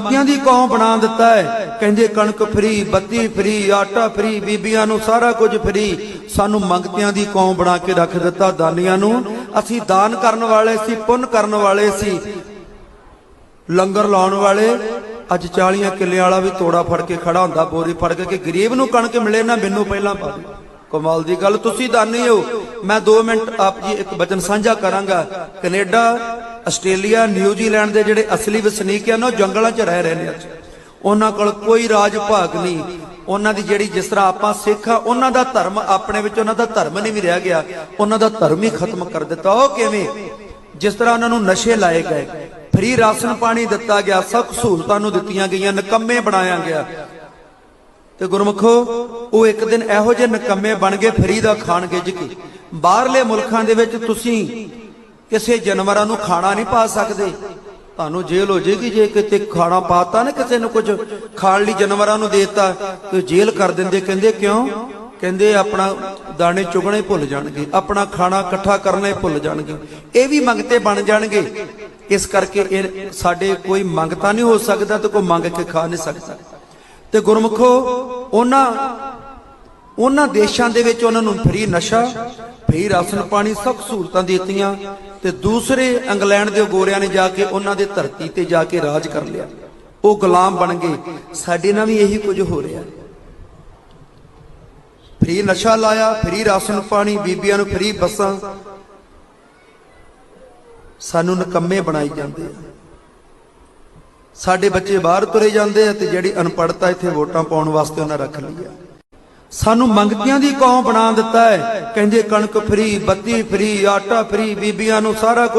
ਮੰਗਤਿਆਂ ਦੀ ਕੌਮ ਬਣਾ ਦਿੱਤਾ ਹੈ। ਕਹਿੰਦੇ ਕਣਕ ਫਰੀ, ਬੱਤੀ ਫਰੀ, ਆਟਾ ਫਰੀ, ਬੀਬੀਆਂ ਨੂੰ ਸਾਰਾ ਕੁਝ ਫਰੀ। ਸਾਨੂੰ ਮੰਗਤਿਆਂ ਦੀ ਕੌਮ ਬਣਾ ਕੇ ਰੱਖ ਦਿੱਤਾ ਦਾਨੀਆਂ ਨੂੰ। ਅਸੀਂ ਦਾਨ ਕਰਨ ਵਾਲੇ ਸੀ, ਪੁੰਨ ਕਰਨ ਵਾਲੇ ਸੀ। ਲੰਗਰ ਲਾਉਣ ਵਾਲੇ, ਅੱਜ 40 ਕਿੱਲੇ ਵਾਲਾ ਵੀ ਤੋੜਾ ਫੜ ਕੇ ਖੜਾ ਹੁੰਦਾ, ਬੋਰੀ ਫੜ ਕੇ ਕਿ ਗਰੀਬ ਨੂੰ ਕਣਕ ਮਿਲੇ ਨਾ, ਮੈਨੂੰ ਪਹਿਲਾਂ ਪਾ ਕਮਾਲ ਦੀ ਗੱਲ, ਤੁਸੀਂ ਦਾਨੀ ਹੋ। ਮੈਂ 2 ਮਿੰਟ ਆਪ ਜੀ ਇੱਕ ਬਚਨ ਸਾਂਝਾ ਕਰਾਂਗਾ। ਕੈਨੇਡਾ ਆਸਟ੍ਰੇਲੀਆ ਨਿਊਜ਼ੀਲੈਂਡ ਦੇ ਜਿਹੜੇ ਅਸਲੀ ਵਸਨੀਕ ਹਨ ਉਹ ਜੰਗਲਾਂ 'ਚ ਰਹਿ ਰਹੇ ਨੇ ਉਹਨਾਂ ਕੋਲ ਕੋਈ ਰਾਜ ਭਾਗ ਨਹੀਂ। ਉਹਨਾਂ ਦੀ ਜਿਹੜੀ ਜਿਸ ਤਰ੍ਹਾਂ ਆਪਾਂ ਸਿੱਖ ਆ, ਉਹਨਾਂ ਦਾ ਧਰਮ ਆਪਣੇ ਵਿੱਚ, ਉਹਨਾਂ ਦਾ ਧਰਮ ਨਹੀਂ ਵੀ ਰਹਿ ਗਿਆ। ਉਹਨਾਂ ਦਾ ਧਰਮ ਹੀ ਖਤਮ ਕਰ ਦਿੱਤਾ। ਉਹ ਕਿਵੇਂ? ਜਿਸ ਤਰ੍ਹਾਂ ਉਹਨਾਂ ਨੂੰ ਨਸ਼ੇ ਲਾਏ ਗਏ। ਫ੍ਰੀ ਰਾਸ਼ਨ ਪਾਣੀ ਦਿੱਤਾ ਗਿਆ, ਸਭ ਸਹੂਲਤਾਂ ਨੂੰ ਦਿੱਤੀਆਂ ਗਈਆਂ, ਨਿਕੰਮੇ ਬਣਾਇਆ ਗਿਆ। ਤੇ ਗੁਰਮਖੋ, ਉਹ ਇੱਕ ਦਿਨ ਇਹੋ ਜਿਹੇ ਨਿਕੰਮੇ ਬਣ ਗਏ, ਫਰੀ ਦਾ ਖਾਣ ਗਿੱਜ ਕੇ। ਬਾਹਰਲੇ ਮੁਲਕਾਂ ਦੇ ਵਿੱਚ ਤੁਸੀਂ ਕਿਸੇ ਜਾਨਵਰਾਂ ਨੂੰ ਖਾਣਾ ਨਹੀਂ ਪਾ ਸਕਦੇ। ਤੁਹਾਨੂੰ ਜੇਲ੍ਹ ਹੋ ਜਾਏਗੀ ਜੇ ਕਿਤੇ ਖਾਣਾ ਪਾਤਾ ਨਾ ਕਿਸੇ ਨੂੰ ਕੁਝ ਖਾਣ ਲਈ ਜਾਨਵਰਾਂ ਨੂੰ ਦੇਤਾ, ਤੇ ਜੇਲ੍ਹ ਕਰ ਦਿੰਦੇ। ਕਹਿੰਦੇ, ਕਿਉਂ? ਕਹਿੰਦੇ, ਆਪਣਾ ਦਾਣੇ ਚੁਗਣੇ ਭੁੱਲ ਜਾਣਗੇ, ਆਪਣਾ ਖਾਣਾ ਇਕੱਠਾ ਕਰਨੇ ਭੁੱਲ ਜਾਣਗੇ। ਇਹ ਵੀ ਮੰਗਤੇ ਬਣ ਜਾਣਗੇ। ਇਸ ਕਰਕੇ ਇਹ ਸਾਡੇ ਕੋਈ ਮੰਗਤਾ ਨਹੀਂ ਹੋ ਸਕਦਾ ਤੇ ਕੋਈ ਮੰਗ ਕੇ ਖਾ ਨਹੀਂ ਸਕਦਾ। ਤੇ ਗੁਰਮਖੋ, ਉਹਨਾਂ ਉਹਨਾਂ ਦੇਸ਼ਾਂ ਦੇ ਵਿੱਚ ਉਹਨਾਂ ਨੂੰ ਫ੍ਰੀ ਨਸ਼ਾ, ਫ੍ਰੀ ਰਾਸ਼ਨ ਪਾਣੀ ਸਭ ਸਹੂਲਤਾਂ ਦਿੱਤੀਆਂ ਤੇ ਦੂਸਰੇ ਇੰਗਲੈਂਡ ਦੇ ਗੋਰਿਆਂ ਨੇ ਜਾ ਕੇ ਉਹਨਾਂ ਦੇ ਧਰਤੀ ਤੇ ਜਾ ਕੇ ਰਾਜ ਕਰ ਲਿਆ। ਉਹ ਗੁਲਾਮ ਬਣ ਗਏ। ਸਾਡੇ ਨਾਲ ਵੀ ਇਹੀ ਕੁਝ ਹੋ ਰਿਹਾ। ਫ੍ਰੀ ਨਸ਼ਾ ਲਾਇਆ, ਫ੍ਰੀ ਰਾਸ਼ਨ ਪਾਣੀ, ਬੀਬੀਆਂ ਨੂੰ ਫ੍ਰੀ ਬੱਸਾਂ। ਸਾਨੂੰ ਨਕੰਮੇ ਬਣਾਈ ਜਾਂਦੇ ਆ। ਸਾਡੇ ਬੱਚੇ ਬਾਹਰ ਤੁਰੇ ਜਾਂਦੇ ਆ ਤੇ ਜਿਹੜੀ ਅਨਪੜਤਾ ਇੱਥੇ ਵੋਟਾਂ ਪਾਉਣ ਵਾਸਤੇ ਉਹਨਾਂ ਰੱਖ ਲਈ ਆ। ਸਾਨੂੰ ਮੰਗਤੀਆਂ ਦੀ ਕੌਮ ਬਣਾ ਦਿੱਤਾ ਹੈ। ਕਹਿੰਦੇ ਕਣਕ ਫਰੀ, ਬੱਤੀ ਫਰੀ, ਆਟਾ ਫਰੀ, ਬੀਬੀਆਂ ਨੂੰ ਸਾਰਾ ਕੁਝ